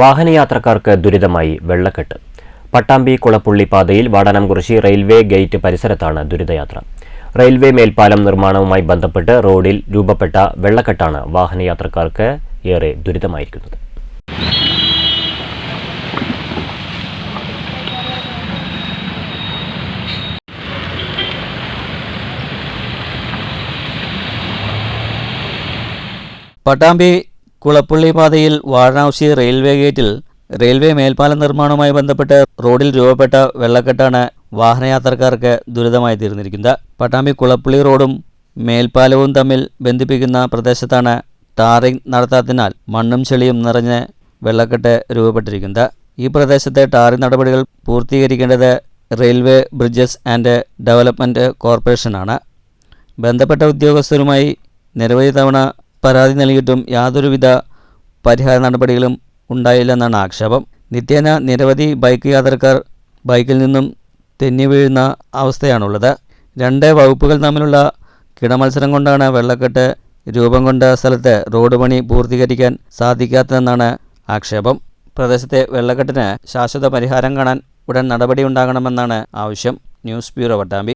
വാഹനയാത്രക്കാർക്ക് ദുരിതമായി വെള്ളക്കെട്ട്. പട്ടാമ്പി കുളപ്പുള്ളി പാതയിൽ Vadanamkurissi railway gate പരിസരത്താണ് ദുരിതയാത്ര. റെയിൽവേ മേൽപ്പാലം നിർമ്മാണവുമായി ബന്ധപ്പെട്ട് റോഡിൽ രൂപപ്പെട്ട വെള്ളക്കെട്ടാണ് വാഹനയാത്രക്കാർക്ക് ഏറെ ദുരിതമായിരിക്കുന്നത്. പട്ടാമ്പി കുളപ്പള്ളി പാതയിൽ വാരണാസി റെയിൽവേ ഗേറ്റിൽ റെയിൽവേ മേൽപ്പാല നിർമ്മാണവുമായി ബന്ധപ്പെട്ട് റോഡിൽ രൂപപ്പെട്ട വെള്ളക്കെട്ടാണ് വാഹനയാത്രക്കാർക്ക് ദുരിതമായി തീർന്നിരിക്കുന്നത്. പട്ടാമ്പി കുളപ്പള്ളി റോഡും മേൽപ്പാലവും തമ്മിൽ ബന്ധിപ്പിക്കുന്ന പ്രദേശത്താണ് ടാറിംഗ് നടത്താത്തതിനാൽ മണ്ണും ചെളിയും നിറഞ്ഞ് വെള്ളക്കെട്ട് രൂപപ്പെട്ടിരിക്കുന്നത്. ഈ പ്രദേശത്തെ ടാറിംഗ് നടപടികൾ പൂർത്തീകരിക്കേണ്ടത് റെയിൽവേ ബ്രിഡ്ജസ് ആൻഡ് ഡെവലപ്മെന്റ് കോർപ്പറേഷനാണ്. ബന്ധപ്പെട്ട ഉദ്യോഗസ്ഥരുമായി നിരവധി തവണ പരാതി നൽകിയിട്ടും യാതൊരുവിധ പരിഹാര നടപടികളും ഉണ്ടായില്ലെന്നാണ് ആക്ഷേപം. നിത്യേന നിരവധി ബൈക്ക് യാത്രക്കാർ ബൈക്കിൽ നിന്നും തെന്നി വീഴുന്ന അവസ്ഥയാണുള്ളത്. രണ്ട് വകുപ്പുകൾ തമ്മിലുള്ള കിടമത്സരം കൊണ്ടാണ് വെള്ളക്കെട്ട് രൂപം കൊണ്ട സ്ഥലത്ത് റോഡ് പണി പൂർത്തീകരിക്കാൻ സാധിക്കാത്തതെന്നാണ് ആക്ഷേപം. പ്രദേശത്തെ വെള്ളക്കെട്ടിന് ശാശ്വത പരിഹാരം കാണാൻ ഉടൻ നടപടി ഉണ്ടാകണമെന്നാണ് ആവശ്യം. News bureau വട്ടാമ്പി.